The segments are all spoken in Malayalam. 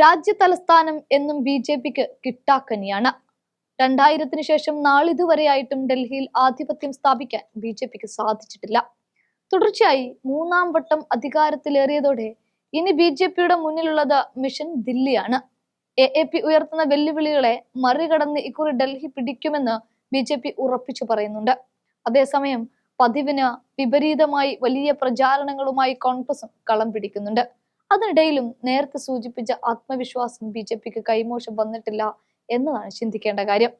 രാജ്യ തലസ്ഥാനം എന്നും ബി ജെ പിക്ക് കിട്ടാക്കനിയാണ്. രണ്ടായിരത്തിന് ശേഷം നാളിതുവരെയായിട്ടും ഡൽഹിയിൽ ആധിപത്യം സ്ഥാപിക്കാൻ ബി ജെ പിക്ക് സാധിച്ചിട്ടില്ല. തുടർച്ചയായി മൂന്നാം വട്ടം അധികാരത്തിലേറിയതോടെ ഇനി ബി ജെ പിയുടെ മുന്നിലുള്ളത് മിഷൻ ദില്ലിയാണ്. എ എ പി ഉയർത്തുന്ന വെല്ലുവിളികളെ മറികടന്ന് ഇക്കുറി ഡൽഹി പിടിക്കുമെന്ന് ബി ജെ പി ഉറപ്പിച്ചു പറയുന്നുണ്ട്. അതേസമയം പതിവിന് വിപരീതമായി വലിയ പ്രചാരണങ്ങളുമായി കോൺഗ്രസും കളം പിടിക്കുന്നുണ്ട്. അതിനിടയിലും നേരത്തെ സൂചിപ്പിച്ച ആത്മവിശ്വാസം ബി ജെ പിക്ക് കൈമോശം വന്നിട്ടില്ല എന്നതാണ് ചിന്തിക്കേണ്ട കാര്യം.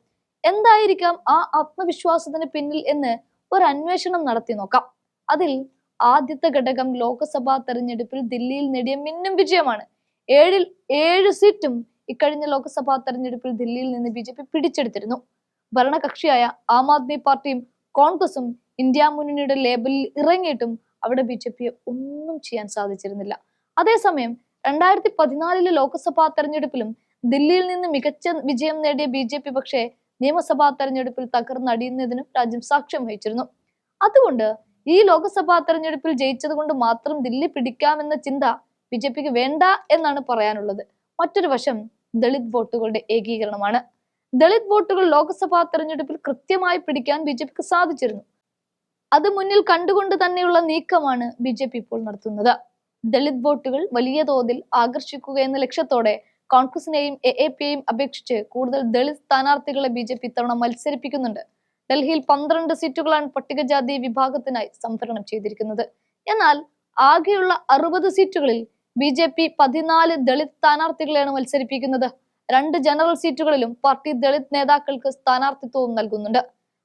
എന്തായിരിക്കാം ആ ആത്മവിശ്വാസത്തിന് പിന്നിൽ എന്ന് ഒരു അന്വേഷണം നടത്തി നോക്കാം. അതിൽ ആദ്യത്തെ ഘടകം ലോക്സഭാ തെരഞ്ഞെടുപ്പിൽ ദില്ലിയിൽ നേടിയ മിന്നും വിജയമാണ്. ഏഴിൽ ഏഴ് സീറ്റും ഇക്കഴിഞ്ഞ ലോക്സഭാ തെരഞ്ഞെടുപ്പിൽ ദില്ലിയിൽ നിന്ന് ബി ജെ പി പിടിച്ചെടുത്തിരുന്നു. ഭരണകക്ഷിയായ ആം ആദ്മി പാർട്ടിയും കോൺഗ്രസും ഇന്ത്യ മുന്നണിയുടെ ലേബലിൽ ഇറങ്ങിയിട്ടും അവിടെ ബി ജെ പിയെ ഒന്നും ചെയ്യാൻ സാധിച്ചിരുന്നില്ല. അതേസമയം രണ്ടായിരത്തി പതിനാലിലെ ലോക്സഭാ തെരഞ്ഞെടുപ്പിലും ദില്ലിയിൽ നിന്ന് മികച്ച വിജയം നേടിയ ബി ജെ പി പക്ഷേ നിയമസഭാ തെരഞ്ഞെടുപ്പിൽ തകർന്നടിയുന്നതിനും രാജ്യം സാക്ഷ്യം വഹിച്ചിരുന്നു. അതുകൊണ്ട് ഈ ലോക്സഭാ തെരഞ്ഞെടുപ്പിൽ ജയിച്ചത് കൊണ്ട് മാത്രം ദില്ലി പിടിക്കാമെന്ന ചിന്ത ബി ജെ പിക്ക് വേണ്ട എന്നാണ് പറയാനുള്ളത്. മറ്റൊരു വശം ദളിത് വോട്ടുകളുടെ ഏകീകരണമാണ്. ദളിത് വോട്ടുകൾ ലോക്സഭാ തെരഞ്ഞെടുപ്പിൽ കൃത്യമായി പിടിക്കാൻ ബി ജെ പിക്ക് സാധിച്ചിരുന്നു. അത് മുന്നിൽ കണ്ടുകൊണ്ട് തന്നെയുള്ള നീക്കമാണ് ബി ജെ പി ഇപ്പോൾ നടത്തുന്നത്. ദളിത് വോട്ടുകൾ വലിയ തോതിൽ ആകർഷിക്കുക എന്ന ലക്ഷ്യത്തോടെ കോൺഗ്രസിനെയും എ എ പിയെയും അപേക്ഷിച്ച് കൂടുതൽ ദളിത് സ്ഥാനാർത്ഥികളെ ബി ജെ പി ഇത്തവണ മത്സരിപ്പിക്കുന്നുണ്ട്. ഡൽഹിയിൽ പന്ത്രണ്ട് സീറ്റുകളാണ് പട്ടികജാതി വിഭാഗത്തിനായി സംവരണം ചെയ്തിരിക്കുന്നത്. എന്നാൽ ആകെയുള്ള അറുപത് സീറ്റുകളിൽ ബി ജെ പി പതിനാല് ദളിത് സ്ഥാനാർത്ഥികളെയാണ് മത്സരിപ്പിക്കുന്നത്. രണ്ട് ജനറൽ സീറ്റുകളിലും പാർട്ടി ദളിത് നേതാക്കൾക്ക് സ്ഥാനാർത്ഥിത്വവും നൽകുന്നുണ്ട്.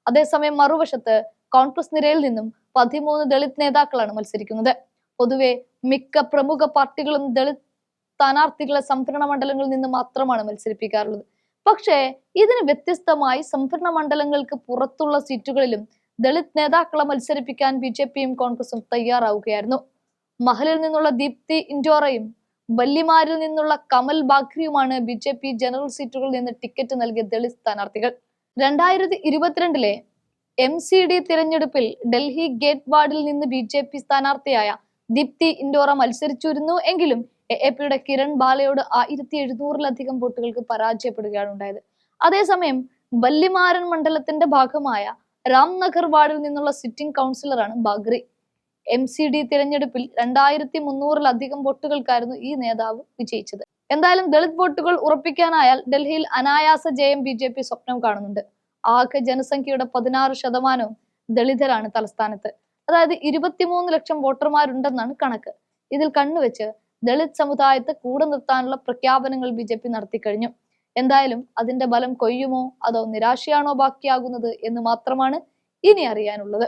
അതേസമയം മറുവശത്ത് കോൺഗ്രസ് നിരയിൽ നിന്നും പതിമൂന്ന് ദളിത് നേതാക്കളാണ് മത്സരിക്കുന്നത്. പൊതുവെ മിക്ക പ്രമുഖ പാർട്ടികളും ദളിത് സ്ഥാനാർത്ഥികളെ സംഭരണ മണ്ഡലങ്ങളിൽ നിന്ന് മാത്രമാണ് മത്സരിപ്പിക്കാറുള്ളത്. പക്ഷേ ഇതിന് വ്യത്യസ്തമായി സംഭരണ മണ്ഡലങ്ങൾക്ക് പുറത്തുള്ള സീറ്റുകളിലും ദളിത് നേതാക്കളെ മത്സരിപ്പിക്കാൻ ബി ജെ പിയും കോൺഗ്രസും തയ്യാറാവുകയായിരുന്നു. മഹലിൽ നിന്നുള്ള ദീപ്തി ഇൻഡോറയും വല്ലിമാരിൽ നിന്നുള്ള കമൽ ബാഖ്രിയുമാണ് ബി ജെ പി ജനറൽ സീറ്റുകളിൽ നിന്ന് ടിക്കറ്റ് നൽകിയ ദളിത് സ്ഥാനാർത്ഥികൾ. രണ്ടായിരത്തി ഇരുപത്തിരണ്ടിലെ എം സി ഡി തിരഞ്ഞെടുപ്പിൽ ഡൽഹി ഗേറ്റ് വാർഡിൽ നിന്ന് ബി ജെ പി സ്ഥാനാർത്ഥിയായ ദീപ്തി ഇൻഡോറ മത്സരിച്ചിരുന്നു എങ്കിലും എ എ പിയുടെ കിരൺ ബാലയോട് ആയിരത്തി എഴുന്നൂറിലധികം വോട്ടുകൾക്ക് പരാജയപ്പെടുകയാണ് ഉണ്ടായത്. അതേസമയം ബല്ലിമാരൻ മണ്ഡലത്തിന്റെ ഭാഗമായ രാംനഗർ വാർഡിൽ നിന്നുള്ള സിറ്റിംഗ് കൗൺസിലറാണ് ബാഗ്രി. എം സി ഡി തിരഞ്ഞെടുപ്പിൽ രണ്ടായിരത്തി മുന്നൂറിലധികം വോട്ടുകൾക്കായിരുന്നു ഈ നേതാവ് വിജയിച്ചത്. എന്തായാലും ദളിത് വോട്ടുകൾ ഉറപ്പിക്കാനായാൽ ഡൽഹിയിൽ അനായാസ ജയം ബി ജെ പി സ്വപ്നം കാണുന്നുണ്ട്. ആകെ ജനസംഖ്യയുടെ പതിനാറ് ശതമാനവും ദളിതരാണ് തലസ്ഥാനത്ത്. അതായത് ഇരുപത്തിമൂന്ന് ലക്ഷം വോട്ടർമാരുണ്ടെന്നാണ് കണക്ക്. ഇതിൽ കണ്ണുവെച്ച് ദളിത് സമുദായത്തെ കൂടെ നിർത്താനുള്ള പ്രഖ്യാപനങ്ങൾ ബി ജെ പി നടത്തി കഴിഞ്ഞു എന്തായാലും അതിന്റെ ബലം കൊയ്യുമോ അതോ നിരാശയാണോ ബാക്കിയാകുന്നത് എന്ന് മാത്രമാണ് ഇനി അറിയാനുള്ളത്.